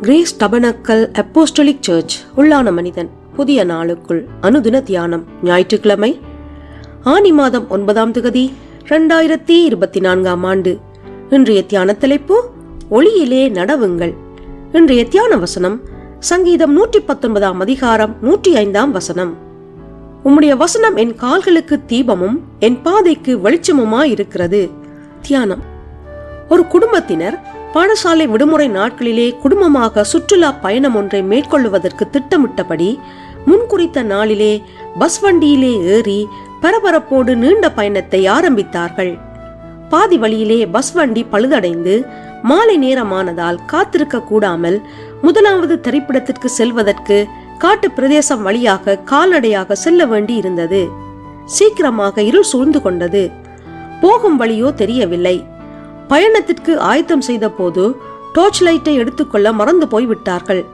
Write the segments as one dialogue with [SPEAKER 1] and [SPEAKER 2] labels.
[SPEAKER 1] Grace tabernacle apostolic search உள்ளான மனிதன் புதிய நாளுக்குள் அனுதின தியானம் ஞாயிற்றுக்கிழமை ஆனி மாதம் ஒன்பதாம் திகதி ரெண்டாயிரத்தி இருபத்தி நான்காம் ஆண்டு. இன்றைய தியான தலைப்பு ஒளியிலே நடவுங்கள். இன்றைய தியான வசனம் சங்கீதம் நூற்றி பத்தொன்பதாம் அதிகாரம் நூற்றி ஐந்தாம் வசனம். உம்முடைய வசனம் என் கால்களுக்கு தீபமும் என் பாதைக்கு வெளிச்சமுமாயிருக்கிறது. தியானம். ஒரு குடும்பத்தினர் பாடசாலை விடுமுறை நாட்களிலே குடும்பமாக சுற்றுலா பயணம் ஒன்றை மேற்கொள்வதற்கு திட்டமிட்டபடி முன்குறித்த நாளிலே பஸ் வண்டியிலே ஏறி பரபரப்போடு நீண்ட பயணத்தை ஆரம்பித்தார்கள். பாதி வழியிலே பஸ் வண்டி பழுதடைந்து மாலை நேரமானதால் காத்திருக்க கூடாமல் முதலாவது திரைப்படத்திற்கு செல்வதற்கு காட்டு பிரதேசம் வழியாக கால்நடையாக செல்ல வேண்டி இருந்தது சீக்கிரமாக இருள் சூழ்ந்து கொண்டது. போகும் வழியோ தெரியவில்லை. பயணத்திற்கு ஆயத்தம் செய்த போது டார்ச் லைட்டை எடுத்துக்கொள்ள மறந்து போய் விட்டார்கள்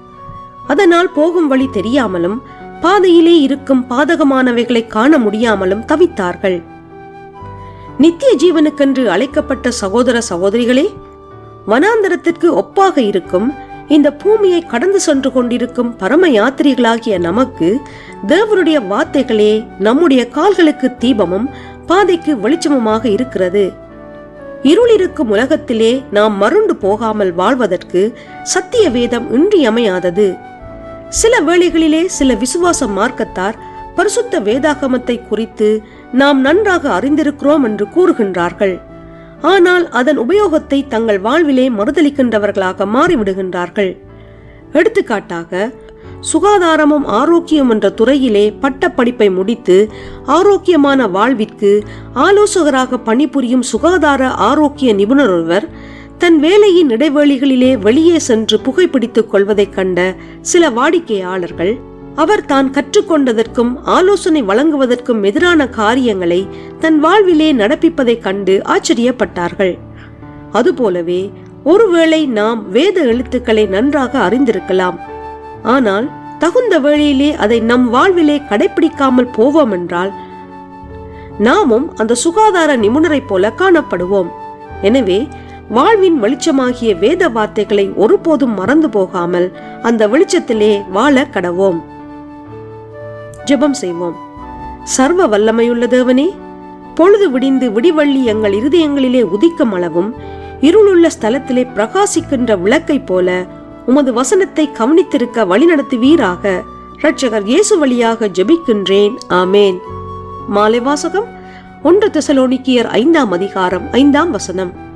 [SPEAKER 1] அதனால் போகும் வழி தெரியாமலும் பாதையிலே இருக்கும் பாதகமானவைகளை காண முடியாமலும் தவித்தார்கள். நித்திய ஜீவனுக்கென்று அழைக்கப்பட்ட சகோதர சகோதரிகளே வனாந்தரத்திற்கு ஒப்பாக இருக்கும் இந்த பூமியை கடந்து சென்று கொண்டிருக்கும் பரம யாத்திரிகளாகிய நமக்கு தேவனுடைய வார்த்தைகளே நம்முடைய கால்களுக்கு தீபமும் பாதைக்கு வெளிச்சமுமாக இருக்கிறது. இருள் இருக்கும் உலகத்திலே நாம் மருண்டு போகாமல் வாழ்வதற்கு சத்திய வேதம் இன்றியமையாதது. சில வேளைகளிலே சில விசுவாச மார்க்கத்தார் பரிசுத்த வேதாகமத்தை குறித்து நாம் நன்றாக அறிந்திருக்கிறோம் என்று கூறுகின்றார்கள். ஆனால் அதன் உபயோகத்தை தங்கள் வாழ்விலே மறுதளிக்கின்றவர்களாக மாறிவிடுகின்றார்கள். எடுத்துக்காட்டாக சுகாதாரமும் ஆரோக்கியம் என்ற துறையிலே பட்டப்படிப்பை முடித்து ஆரோக்கியமான வாழ்விற்கு ஆலோசகராக பணிபுரியும் சுகாதார ஆரோக்கிய நிபுணர் ஒருவர் தன் வேலையின் இடைவேளிகளிலே வெளியே சென்று புகைப்பிடித்துக் கொள்வதைக் கண்ட சில வாடிக்கையாளர்கள் அவர் தான் கற்றுக்கொண்டதற்கும் ஆலோசனை வழங்குவதற்கும் எதிரான காரியங்களை தன் வாழ்விலே நடப்பிப்பதைக் கண்டு ஆச்சரியப்பட்டார்கள். அதுபோலவே ஒருவேளை நாம் வேத எழுத்துக்களை நன்றாக அறிந்திருக்கலாம். ஆனால் தகுந்த வேளையிலே அதை நம் வாழ்விலே கடைபிடிக்காமல் போவோம் என்றால் நாமும் அந்த சுகாதார நிபுணரை போல காணப்படுவோம். எனவே வாழ்வின் வெளிச்சமாகிய வேத வார்த்தைகளை ஒருபோதும் மறந்து போகாமல் அந்த வெளிச்சத்திலே வாழ கடவோம். ஜெபம் செய்வோம். சர்வ வல்லமையுள்ள தேவனே பொழுது விடிந்து விடிவள்ளி எங்கள் இருதயங்களிலே உதிக்கும் அளவும் இருளுள்ள ஸ்தலத்திலே பிரகாசிக்கின்ற விளக்கைப் போல உமது வசனத்தை கவனித்திருக்க வழிநடத்துவீராக. ரட்சகர் இயேசு வழியாக ஜெபிக்கின்றேன். ஆமேன். மாலை வாசகம் ஒன்று தெசலோனிக்கியர் ஐந்தாம் அதிகாரம் ஐந்தாம் வசனம்.